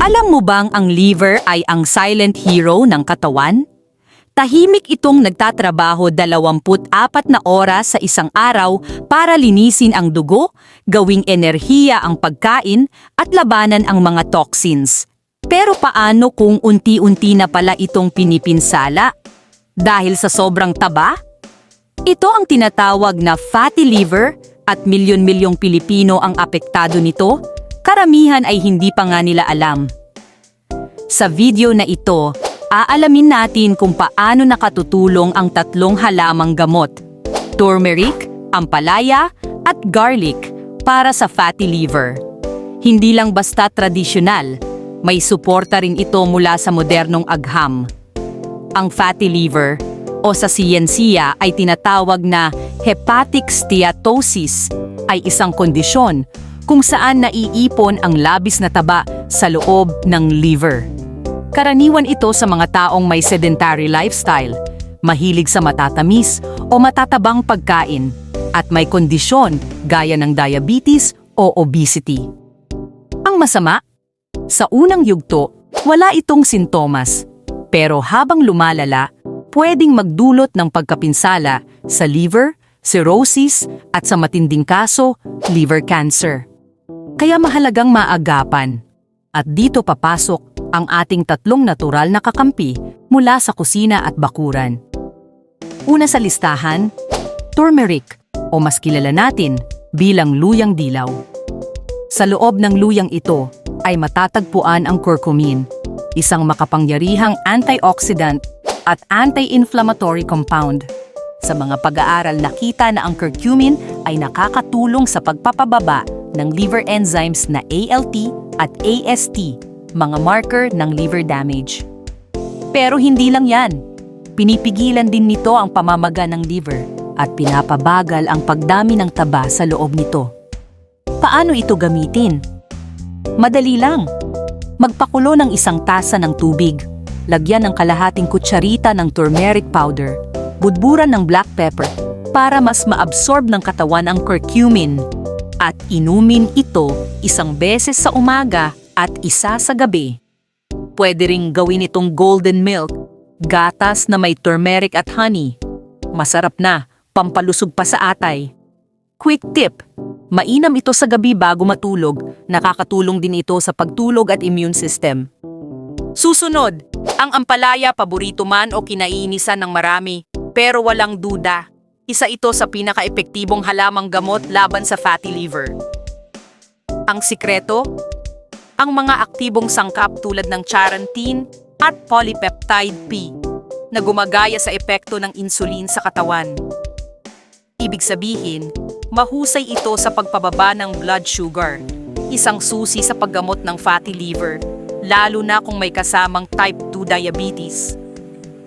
Alam mo bang ang liver ay ang silent hero ng katawan? Tahimik itong nagtatrabaho 24 na oras sa isang araw para linisin ang dugo, gawing enerhiya ang pagkain at labanan ang mga toxins. Pero paano kung unti-unti na pala itong pinipinsala? Dahil sa sobrang taba? Ito ang tinatawag na fatty liver at milyon-milyong Pilipino ang apektado nito. Karamihan ay hindi pa nga nila alam. Sa video na ito, aalamin natin kung paano nakatutulong ang tatlong halamang gamot, turmeric, ampalaya, at garlic para sa fatty liver. Hindi lang basta tradisyonal, may suporta rin ito mula sa modernong agham. Ang fatty liver o sa siyensiya ay tinatawag na hepatic steatosis ay isang kondisyon kung saan naiipon ang labis na taba sa loob ng liver. Karaniwan ito sa mga taong may sedentary lifestyle, mahilig sa matatamis o matatabang pagkain, at may kondisyon gaya ng diabetes o obesity. Ang masama, sa unang yugto, wala itong sintomas, pero habang lumalala, pwedeng magdulot ng pagkapinsala sa liver, cirrhosis at sa matinding kaso, liver cancer. Kaya mahalagang maagapan. At dito papasok ang ating tatlong natural na kakampi mula sa kusina at bakuran. Una sa listahan, turmeric o mas kilala natin bilang luyang dilaw. Sa loob ng luyang ito ay matatagpuan ang curcumin, isang makapangyarihang antioxidant at anti-inflammatory compound. Sa mga pag-aaral nakita na ang curcumin ay nakakatulong sa pagpapababa ng liver enzymes na ALT at AST, mga marker ng liver damage. Pero hindi lang yan. Pinipigilan din nito ang pamamaga ng liver at pinapabagal ang pagdami ng taba sa loob nito. Paano ito gamitin? Madali lang. Magpakulo ng isang tasa ng tubig. Lagyan ng kalahating kutsarita ng turmeric powder. Budburan ng black pepper para mas maabsorb ng katawan ang curcumin. At inumin ito isang beses sa umaga at isa sa gabi. Pwede ring gawin itong golden milk, gatas na may turmeric at honey. Masarap na, pampalusog pa sa atay. Quick tip, mainam ito sa gabi bago matulog, nakakatulong din ito sa pagtulog at immune system. Susunod, ang ampalaya paborito man o kinainisan ng marami, pero walang duda. Isa ito sa pinaka-epektibong halamang gamot laban sa fatty liver. Ang sikreto, ang mga aktibong sangkap tulad ng charantin at polypeptide P na gumagaya sa epekto ng insulin sa katawan. Ibig sabihin, mahusay ito sa pagpababa ng blood sugar, isang susi sa paggamot ng fatty liver, lalo na kung may kasamang type 2 diabetes.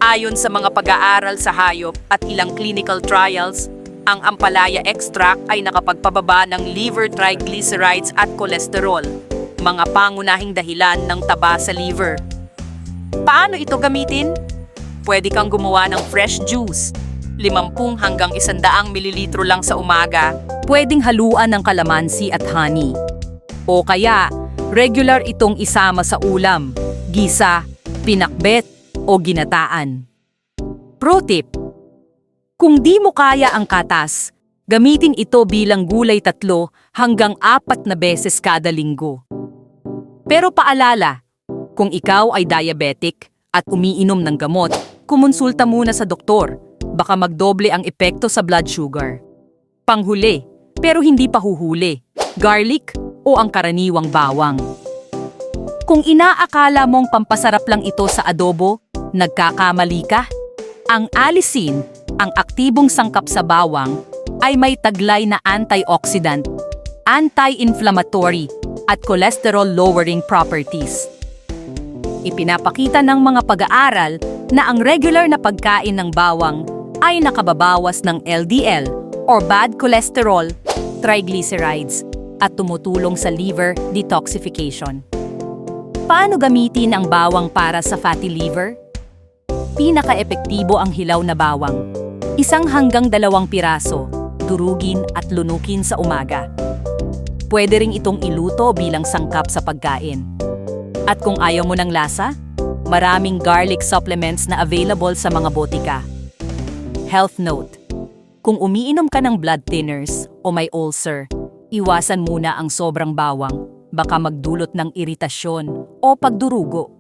Ayon sa mga pag-aaral sa hayop at ilang clinical trials, ang ampalaya extract ay nakapagpababa ng liver triglycerides at kolesterol, mga pangunahing dahilan ng taba sa liver. Paano ito gamitin? Pwede kang gumawa ng fresh juice, 50 hanggang 100 mililitro lang sa umaga. Pwedeng haluan ng kalamansi at honey. O kaya, regular itong isama sa ulam, gisa, pinakbet, o ginataan. Pro tip, kung di mo kaya ang katas, gamitin ito bilang gulay tatlo hanggang apat na beses kada linggo. Pero paalala, kung ikaw ay diabetic at umiinom ng gamot, kumonsulta muna sa doktor. Baka magdoble ang epekto sa blood sugar. Panghuli, pero hindi pa huhuli, garlic o ang karaniwang bawang. Kung inaakala mong pampasarap lang ito sa adobo, nagkakamali ka. Ang alisin, ang aktibong sangkap sa bawang, ay may taglay na antioxidant, anti-inflammatory, at cholesterol-lowering properties. Ipinapakita ng mga pag-aaral na ang regular na pagkain ng bawang ay nakababawas ng LDL or bad cholesterol, triglycerides, at tumutulong sa liver detoxification. Paano gamitin ang bawang para sa fatty liver? Pinaka-epektibo ang hilaw na bawang. Isang hanggang dalawang piraso, durugin at lunukin sa umaga. Pwede ring itong iluto bilang sangkap sa pagkain. At kung ayaw mo ng lasa, maraming garlic supplements na available sa mga botika. Health note. Kung umiinom ka ng blood thinners o may ulcer, iwasan muna ang sobrang bawang, baka magdulot ng iritasyon o pagdurugo.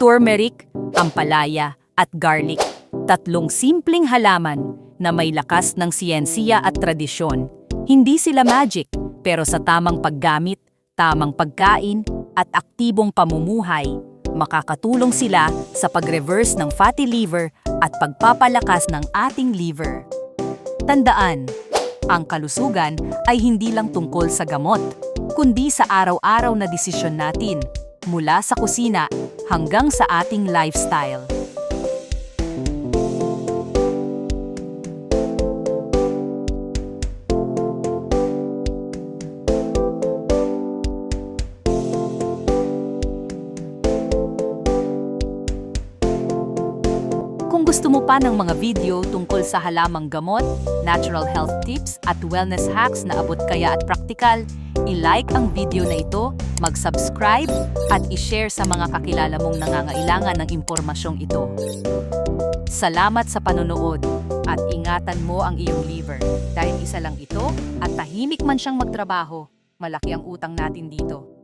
Turmeric, ampalaya, at garlic, tatlong simpleng halaman na may lakas ng siyensiya at tradisyon. Hindi sila magic, pero sa tamang paggamit, tamang pagkain, at aktibong pamumuhay, makakatulong sila sa pag-reverse ng fatty liver at pagpapalakas ng ating liver. Tandaan, ang kalusugan ay hindi lang tungkol sa gamot, kundi sa araw-araw na desisyon natin, mula sa kusina hanggang sa ating lifestyle. Kung gusto mo pa ng mga video tungkol sa halamang gamot, natural health tips at wellness hacks na abot kaya at praktikal, i-like ang video na ito, mag-subscribe at i-share sa mga kakilala mong nangangailangan ng impormasyong ito. Salamat sa panonood at ingatan mo ang iyong liver dahil isa lang ito at tahimik man siyang magtrabaho, malaki ang utang natin dito.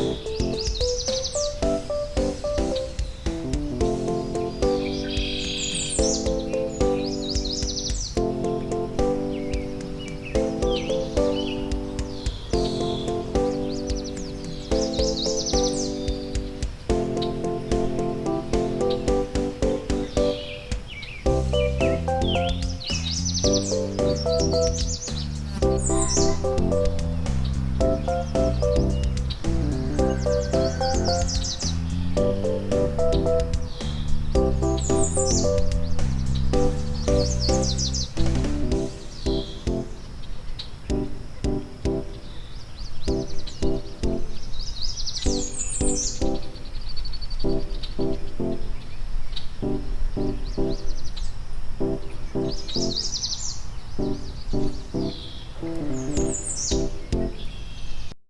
you.